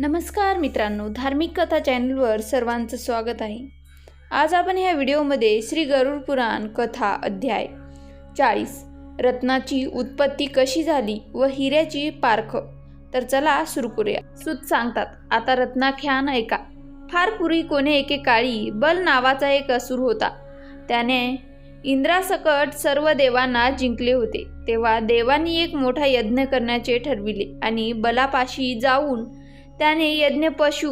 नमस्कार मित्रांनो धार्मिक कथा चॅनलवर सर्वांचं स्वागत आहे. आज आपण ह्या व्हिडिओमध्ये श्री गरुड पुराण कथा अध्याय चाळीस रत्नाची उत्पत्ती कशी झाली व हिऱ्याची पारख. तर चला सुरू करूया. सुत सांगतात आता रत्नाख्यान ऐका. फार पूर्वी कोणे एके काळी बल नावाचा एक असुर होता. त्याने इंद्रासकट सर्व देवांना जिंकले होते. तेव्हा देवांनी एक मोठा यज्ञ करण्याचे ठरविले आणि बलापाशी जाऊन त्याने यज्ञ पशु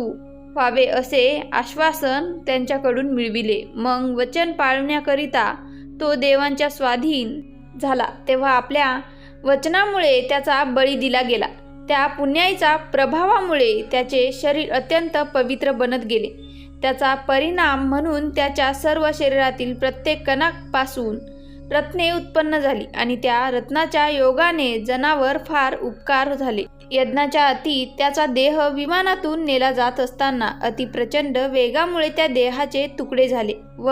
व्हावे असे आश्वासन त्यांच्याकडून मिळविले. मग वचन पाळण्याकरिता तो देवांच्या स्वाधीन झाला. तेव्हा आपल्या वचनामुळे त्याचा बळी दिला गेला. त्या पुण्याईचा प्रभावामुळे त्याचे शरीर अत्यंत पवित्र बनत गेले. त्याचा परिणाम म्हणून त्याच्या सर्व शरीरातील प्रत्येक कणापासून रत्ने उत्पन्न झाली आणि त्या रत्नाच्या योगाने जनावर फार उपकार झाले. यज्ञाच्या अति त्याचा देह विमानातून नेला जात असताना अति प्रचंड वेगामुळे त्या देहाचे तुकडे झाले व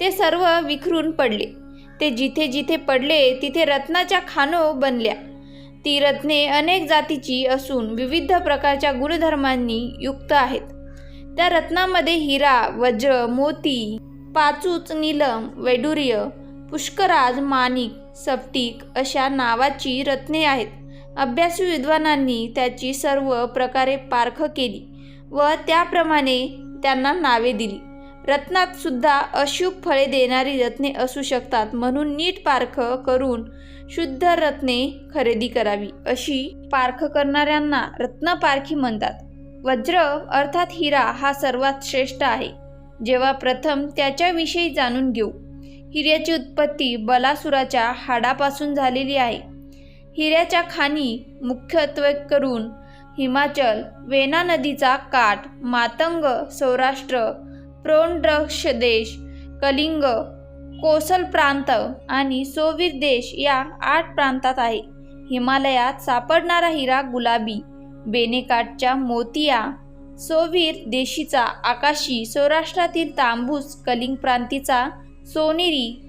ते सर्व विखरून पडले. ते जिथे जिथे पडले तिथे रत्नाच्या खानो बनल्या. ती रत्ने अनेक जातीची असून विविध प्रकारच्या गुणधर्मांनी युक्त आहेत. त्या रत्नामध्ये हिरा वज्र मोती पाचूच नीलम वैडूर्य पुष्कराज माणिक सप्टिक अशा नावाची रत्ने आहेत. अभ्यासू विद्वानांनी त्याची सर्व प्रकारे पारख केली व त्याप्रमाणे त्यांना नावे दिली. रत्नात सुद्धा अशुभ फळे देणारी रत्ने असू शकतात म्हणून नीट पारख करून शुद्ध रत्ने खरेदी करावी अशी पारख करणाऱ्यांना रत्नपारखी म्हणतात. वज्र अर्थात हिरा हा सर्वात श्रेष्ठ आहे. जेव्हा प्रथम त्याच्याविषयी जाणून घेऊ. हिऱ्याची उत्पत्ती बलासुराच्या हाडापासून झालेली आहे. हिऱ्याच्या खाणी मुख्यत्वे करून हिमाचल वेना नदीचा काठ मातंग सौराष्ट्र प्रोंड्रक्ष देश कलिंग कोसल प्रांत आणि सोवीर देश या आठ प्रांतात आहे. हिमालयात सापडणारा हिरा गुलाबी बेनेकाटच्या मोतिया सोवीर देशीचा आकाशी सौराष्ट्रातील तांबूस कलिंग प्रांतीचा सोनेरी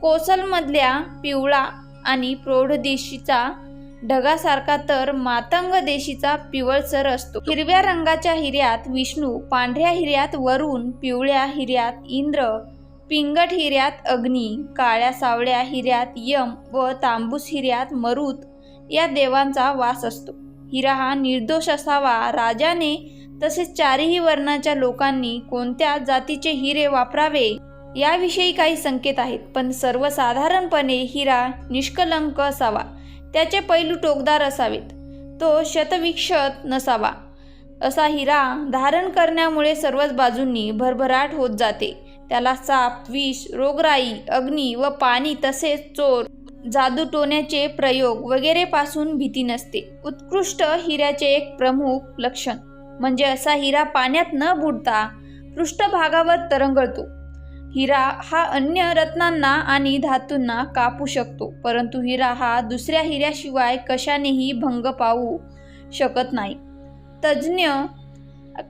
कोसलमधल्या पिवळा आणि प्रौढ देशीचा ढगासारखा तर मातंग देशीचा पिवळसर असतो. हिरव्या रंगाच्या हिऱ्यात विष्णू पांढऱ्या हिऱ्यात वरुण पिवळ्या हिऱ्यात इंद्र पिंगट हिऱ्यात अग्नी काळ्या सावळ्या हिऱ्यात यम व तांबूस हिऱ्यात मरुत या देवांचा वास असतो. हिरा हा निर्दोष असावा. राजाने तसेच चारही वर्णाच्या लोकांनी कोणत्या जातीचे हिरे वापरावे? याविषयी काही संकेत आहेत पण सर्वसाधारणपणे हिरा निष्कलंक असावा. त्याचे पैलू टोकदार असावेत. तो शतविक्षत नसावा. असा हिरा धारण करण्यामुळे सर्वच बाजूंनी भरभराट होत जाते. त्याला साप विष रोगराई अग्नी व पाणी तसेच चोर जादू टोण्याचे प्रयोग वगैरे पासून भीती नसते. उत्कृष्ट हिऱ्याचे एक प्रमुख लक्षण म्हणजे असा हिरा पाण्यात न बुडता पृष्ठभागावर तरंगळतो हिरा हा अन्य रत्नांना आणि धातूंना कापू शकतो परंतु हिरा हा दुसऱ्या हिऱ्याशिवाय कशानेही भंग पावू शकत नाही. तज्ज्ञ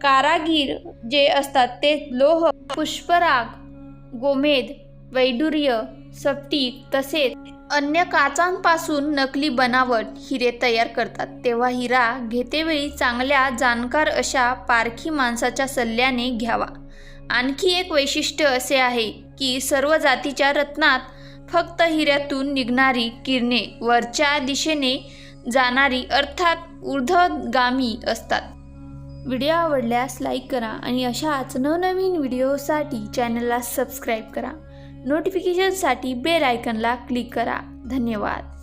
कारागीर जे असतात ते लोह पुष्पराग गोमेद वैडूर्य सप्टिक तसेच अन्य काचांपासून नकली बनावट हिरे तयार करतात. तेव्हा हिरा घेतेवेळी चांगल्या जाणकार अशा पारखी माणसाच्या सल्ल्याने घ्यावा. आणखी एक वैशिष्ट्य असे आहे की सर्व जातीच्या रत्नात फक्त हिऱ्यातून निघणारी किरणे वरच्या दिशेने जाणारी अर्थात ऊर्ध्वगामी असतात. व्हिडिओ आवडल्यास लाईक करा आणि अशाच नवनवीन व्हिडिओसाठी चॅनलला सबस्क्राईब करा. नोटिफिकेशनसाठी बेल आयकनला क्लिक करा. धन्यवाद.